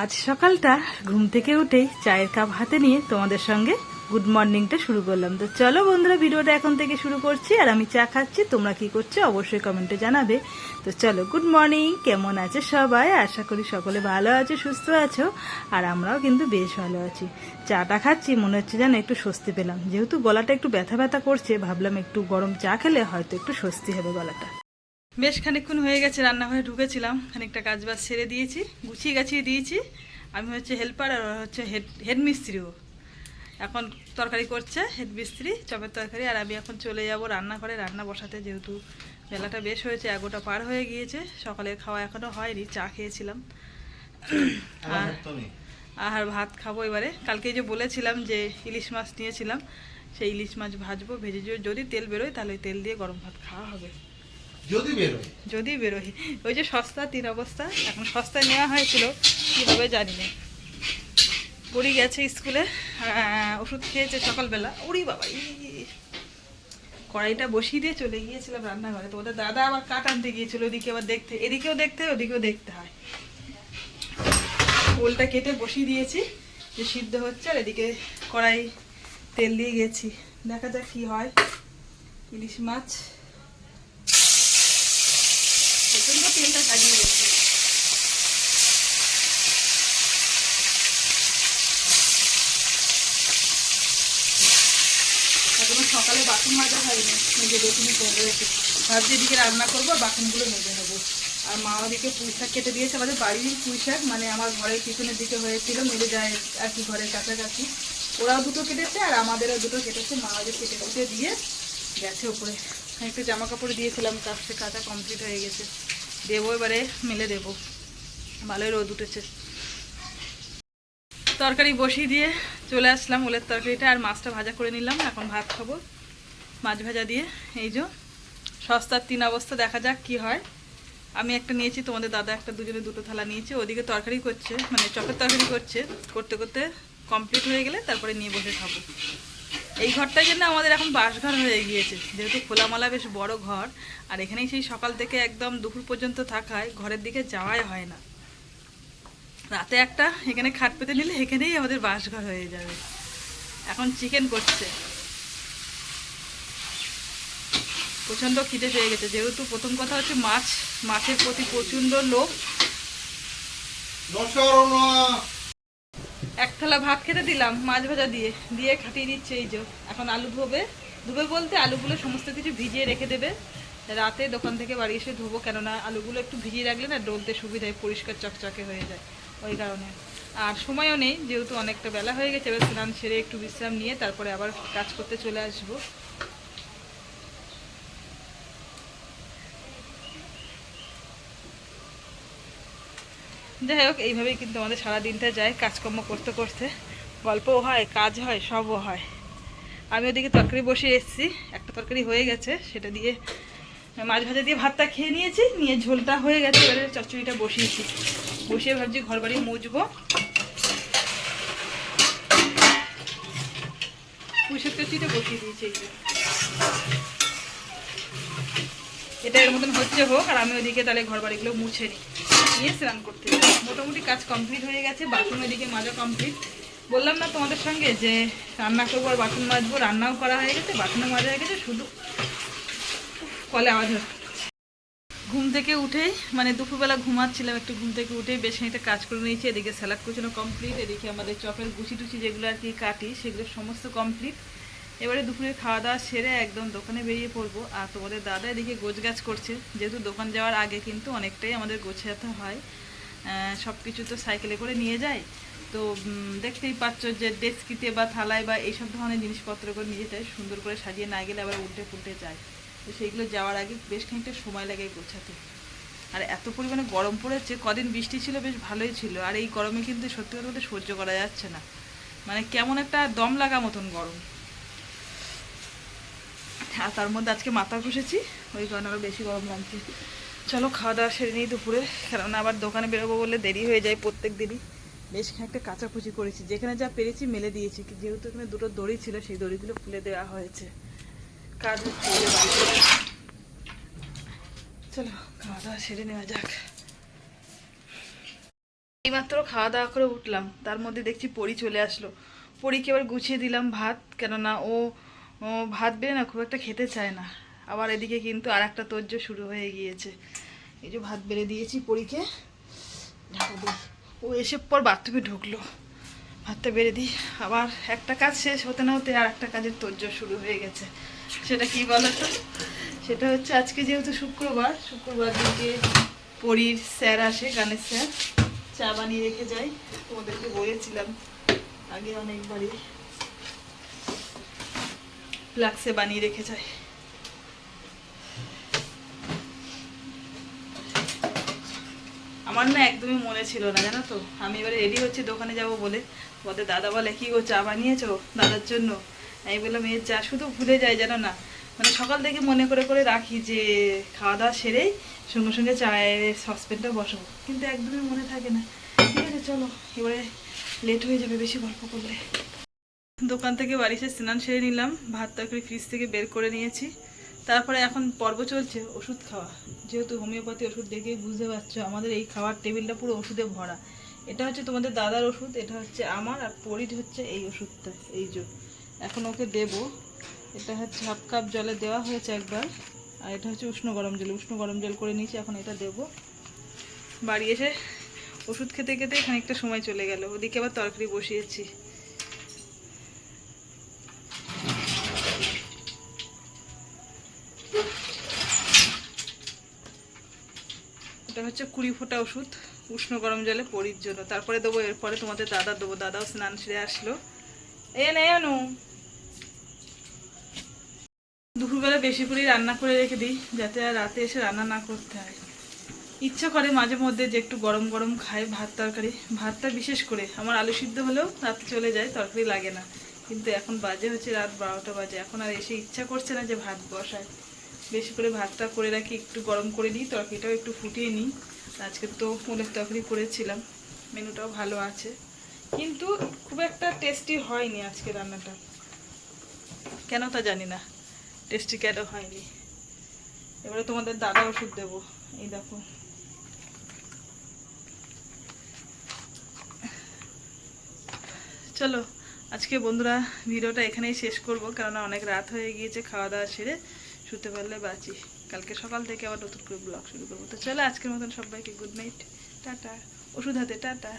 আজ সকালটা ঘুম থেকে উঠেই চায়ের কাপ হাতে নিয়ে তোমাদের সঙ্গে গুড মর্নিংটা শুরু করলাম। তো চলো বন্ধুরা, ভিডিওটা এখন থেকে শুরু করছি আর আমি চা খাচ্ছি, তোমরা কি করছ অবশ্যই কমেন্টে জানাবে। তো চলো গুড মর্নিং কেমন আছে সবাই? আশা করি সকলে ভালো আছো, সুস্থ আছো আর আমরাও কিন্তু বেশ ভালো আছি। চাটা খাচ্ছি, মনে হচ্ছে যেন একটু স্বস্তি পেলাম। যেহেতু গলাটা একটু ব্যথা ব্যথা করছে, ভাবলাম একটু গরম চা খেলে হয়তো একটু স্বস্তি হবে গলাটা। বেশ খানিকক্ষণ হয়ে গেছে রান্নাঘরে ঢুকেছিলাম খানিকটা কাজ বাজ ছেড়ে দিয়েছি গুছিয়ে গাছিয়ে দিয়েছি। আমি হচ্ছে হেল্পার আর হচ্ছে হেড হেড মিস্ত্রিও এখন তরকারি করছে হেড মিস্ত্রি চপের তরকারি আর আমি এখন চলে যাব রান্নাঘরে। রান্না বসাতে যেহেতু বেলাটা বেশ হয়েছে এগোটা পার হয়ে গিয়েছে সকালের খাওয়া এখনও হয়নি চা খেয়েছিলাম। আর আর ভাত খাব এবারে। কালকে যে বলেছিলাম যে ইলিশ মাছ নিয়েছিলাম সেই ইলিশ মাছ ভাজবো ভেজে যদি তেল বেরোয় তাহলে ওই তেল দিয়ে গরম ভাত খাওয়া হবে। যদি বেরোয়। যদি বেরোয়। ওই যে সস্তা তিন অবস্থা, এখন সস্তায় নেওয়া হয়েছিল কী হবে জানি না। পড়ি গেছে স্কুলে ওষুধ খেয়েছে সকালবেলা। উড়ি বাবা কড়াইটা বসিয়ে দিয়ে চলে গিয়েছিলাম রান্নাঘরে। তো ওদের দাদা আবার কাট আনতে গিয়েছিল, ওদিকে আবার দেখতে, এদিকেও দেখতে হয়, ওদিকেও দেখতে হয়। ওলটা কেটে বসিয়ে দিয়েছি, যে সিদ্ধ হচ্ছে, আর এদিকে কড়াই তেল দিয়ে গেছি। দেখা যাক কি হয়। ইলিশ মাছ। প্রচণ্ড তেলটা সাজিয়ে গেছে এখনও সকালে বাসন মাজা হয়নি, নিজে বেসিনি করে রেখে ভাবছি এদিকে রান্না করব বাসনগুলো মেজে নেব। আর মা ওদিকে পুঁই শাক কেটে দিয়েছে, আমাদের বাড়ির পুঁই শাক মানে আমার ঘরের পিছনের দিকে হয়েছিল, মিলে যায় আর কি ঘরের কাছাকাছি। ওরাও দুটো কেটেছে আর আমাদেরও দুটো কেটেছে, মা ওদের কেটে কুটে দিয়ে গেছে ওপরে একটু জামা কাপড় দিয়েছিলাম, তার কাজটা কাটা কমপ্লিট হয়ে গেছে। দেবো এবারে, মেলে দেবো। ভালোই রোদ উঠেছে। তরকারি বসিয়ে দিয়ে চলে আসলাম ওলের তরকারিটা, আর মাছটা ভাজা করে নিলাম। এখন ভাত খাব মাছ ভাজা দিয়ে। এই যে, সস্তার তিন অবস্থা, দেখা যাক কি হয়। আমি একটা নিয়েছি, তোমাদের দাদা একটা, দুজনে দুটো থালা নিয়েছে। ওদিকে তরকারি করছে মানে চপের তরকারি করছে। করতে করতে কমপ্লিট হয়ে গেলে তারপরে নিয়ে বসে খাব। এই ঘরটাই জন্য আমাদের এখন বাসঘর হয়ে গিয়েছে। যেহেতু খোলামালা বেশ বড় ঘর, আর এখানেই সেই সকাল থেকে একদম দুপুর পর্যন্ত থাকায় ঘরের দিকে যাওয়াই হয় না। রাতে একটা, এখানে খাট পেতে নিলে এখানেই আমাদের বাসঘর হয়ে যাবে। এখন চিকেন করছে। প্রচণ্ড খিদে পেয়ে গেছে। যেহেতু প্রথম কথা হচ্ছে মাছ, মাছের প্রতি প্রচণ্ড অনুয়া। এক থালা ভাত খেতে দিলাম, মাছ ভাজা দিয়ে দিয়ে খাটিয়ে দিচ্ছে এই যে। এখন আলু ধোবে। ধুবে বলতে আলুগুলো সমস্ত কিছু ভিজিয়ে রেখে দেবে। রাতে দোকান থেকে বাড়ি এসে ধোবো, কেননা আলুগুলো একটু ভিজিয়ে রাখলে না ডলতে সুবিধায় পরিষ্কার চকচকে হয়ে যায় ওই কারণে। আর সময়ও নেই, যেহেতু অনেকটা বেলা হয়ে গেছে, এবার স্নান সেরে একটু বিশ্রাম নিয়ে তারপরে আবার কাজ করতে চলে আসব। যাই হোক, এইভাবেই কিন্তু আমাদের সারা দিনটা যায়, কাজকর্ম করতে করতে। গল্পও হয়, কাজ হয়, সবও হয়। আমি ওদিকে তরকারি বসিয়ে এসেছি, একটা তরকারি হয়ে গেছে, সেটা দিয়ে মাছ ভাজা দিয়ে ভাতটা খেয়ে নিয়েছি, নিয়ে ঝোলটা হয়ে গেছে, এবারে চচ্চড়িটা বসিয়েছি। বসিয়ে ভাবছি ঘর বাড়ি মুছবো। পুষের চচ্চড়িটা বসিয়ে দিয়েছি। এটা এর মতন হচ্ছে হোক, আর আমি ওইদিকে তাহলে ঘর বাড়িগুলো মুছে নিই। নিয়ে স্নান করতে মোটামুটি কাজ কমপ্লিট হয়ে গেছে, বাথরুম ওইদিকে মাজা কমপ্লিট বললাম না তোমাদের সঙ্গে যে রান্না করব আর বাথরুম মাজবো, রান্নাও করা হয়ে গেছে বাথরুমও মাজা হয়ে গেছে, শুধু কলে আওয়াজ হচ্ছে। ঘুম থেকে উঠেই মানে দুপুরবেলা ঘুমাচ্ছিলাম, একটু ঘুম থেকে উঠেই বেশ খানিকটা কাজ করে নিয়েছি, এদিকে স্যালাড কুচানো কমপ্লিট এদিকে আমাদের চপের গুচি টুচি যেগুলো আর কি কাটি, সেগুলো সমস্ত কমপ্লিট এবারে দুপুরে খাওয়া দাওয়া সেরে একদম দোকানে বেরিয়ে পড়ব। আর তোমাদের দাদা এদিকে গোছগাছ করছে। যেহেতু দোকান যাওয়ার আগে কিন্তু অনেকটাই আমাদের গোছাতে হয়। সব কিছু তো সাইকেলে করে নিয়ে যায়। তো দেখতেই পাচ্ছ যে ডেস্কিতে বা থালায় বা এইসব ধরনের জিনিসপত্র করে নিয়ে যায় সুন্দর করে সাজিয়ে না গেলে আবার উল্টে ফুলটে যায়। তো সেইগুলো যাওয়ার আগে বেশ খানিকটা সময় লাগে গোছাতে। আর এত পরিমাণে গরম পড়েছে, কদিন বৃষ্টি ছিল বেশ ভালোই ছিল। আর এই গরমে কিন্তু সত্যি কথা বলতে সহ্য করা যাচ্ছে না। মানে কেমন একটা দম লাগা মতন গরম। আর তার মধ্যে আজকে মাথা ঘষেছি, ওই কারণে আরও বেশি গরম লাগছে। চলো, খাওয়া দাওয়া সেরে নিই দুপুরে কারণ আবার দোকানে বেরোবো বললে দেরি হয়ে যায় প্রত্যেক দিনই। বেশ খানিকটা কাচাকুচি করেছি, যেখানে যা পেরেছি মেলে দিয়েছি যেহেতু এখানে দুটো দড়ি ছিল, সেই দড়িগুলো খুলে দেওয়া হয়েছে। কাজ। চলো, খাওয়া দাওয়া সেরে নেওয়া যাক। এইমাত্র খাওয়া দাওয়া করে উঠলাম, তার মধ্যে দেখছি পরি চলে আসলো। পরীকে এবার গুছিয়ে দিলাম ভাত, কেননা ও ও ভাত বেড়ে না খুব একটা খেতে চায় না। আবার এদিকে কিন্তু আর একটা তোর্য শুরু হয়ে গিয়েছে। এই যে ভাত বেড়ে দিয়েছি পরীকে। ও এসে পর বাথরুমে ঢুকলো। ভাতটা বেড়ে দিই। আবার একটা কাজ শেষ হতে না হতে আর একটা কাজের তোর্য শুরু হয়ে গেছে। সেটা কি বলো তো সেটা হচ্ছে আজকে যেহেতু শুক্রবার শুক্রবার দিকে পরীর স্যার আসে, গানের স্যার। চা বানিয়ে রেখে যাই। তোমাদেরকে বলেছিলাম আগে অনেকবারই। ফ্লাক্সে বানিয়ে রেখে যায় আমার না একদমই মনে ছিল না, জানো তো? আমি এবারে রেডি হচ্ছি, দোকানে যাব বলে। বলে দাদা বলে, কি গো, চা বানিয়েছো দাদার জন্য? আমি বললাম, এর চা শুধু ভুলে যায় জানো না? মানে সকাল থেকে মনে করে করে রাখি যে খাওয়া দাওয়া সেরেই সঙ্গে সঙ্গে চায়ের সসপেনটা বসাবো। কিন্তু একদমই মনে থাকে না। ঠিক আছে, চলো, এবারে লেট হয়ে যাবে বেশি গল্প করলে। দোকান থেকে বাড়ি এসে স্নান সেরে নিলাম, ভাত তরকারি ফ্রিজ থেকে বের করে নিয়েছি। তারপরে এখন পর্ব চলছে ওষুধ খাওয়া। যেহেতু হোমিওপ্যাথি ওষুধ দেখেই বুঝতে পারছ, আমাদের এই খাওয়ার টেবিলটা পুরো ওষুধে ভরা। এটা হচ্ছে তোমাদের দাদার ওষুধ, এটা হচ্ছে আমার, আর পরির হচ্ছে এই ওষুধটা, এই যে। এখন ওকে দেব। এটা হচ্ছে হাফ কাপ জলে দেওয়া হয়েছে একবার, আর এটা হচ্ছে উষ্ণ গরম জল, উষ্ণ গরম জল করে নিয়েছি, এখন এটা দেব। বাড়ি এসে ওষুধ খেতে খেতে খানিকটা সময় চলে গেল, ওদিকে আবার তরকারি বসিয়েছি। হচ্ছে কুড়ি ফোঁটা ওষুধ, উষ্ণ গরম জলে পরির জন্য। তারপরে দেবো, এরপরে তোমাদের দাদা দেবো। দাদাও স্নান সেরে আসলো। এ নে আনু দুপুরবেলা বেশি করেই রান্না করে রেখে দিই, যাতে আর রাতে এসে রান্না না করতে হয়। ইচ্ছা করে মাঝে মধ্যে যে একটু গরম গরম খাই ভাত তরকারি। ভাতটা বিশেষ করে আমার আলু সিদ্ধ হলেও রাতে চলে যায়, তরকারি লাগে না। কিন্তু এখন বাজে হচ্ছে রাত বারোটা বাজে। এখন আর এসে ইচ্ছা করছে না যে ভাত বসায়। বেশি করে ভাতটা করে রাখি, একটু গরম করে নিই, তরকারিটাও একটু ফুটিয়ে নিই। আজকে তো মুলের তরকারি করেছিলাম, মেনুটাও ভালো আছে। কিন্তু খুব একটা টেস্টি হয়নি আজকে রান্নাটা। কেন তা জানি না টেস্টি কেন হয়নি। এবারে তোমাদের দাদা ওষুধ দেবো, এই দেখো। চলো, আজকে বন্ধুরা ভিডিওটা এখানেই শেষ করব, কেননা অনেক রাত হয়ে গিয়েছে, খাওয়া দাওয়া সেরে। শুতে পারলে বাঁচি কালকে সকাল থেকে আবার নতুন করে ব্লগ শুরু করব। তো চলো আজকের মতন সবাইকে গুড নাইট টাটা। ওষুধ হাতে, টাটা।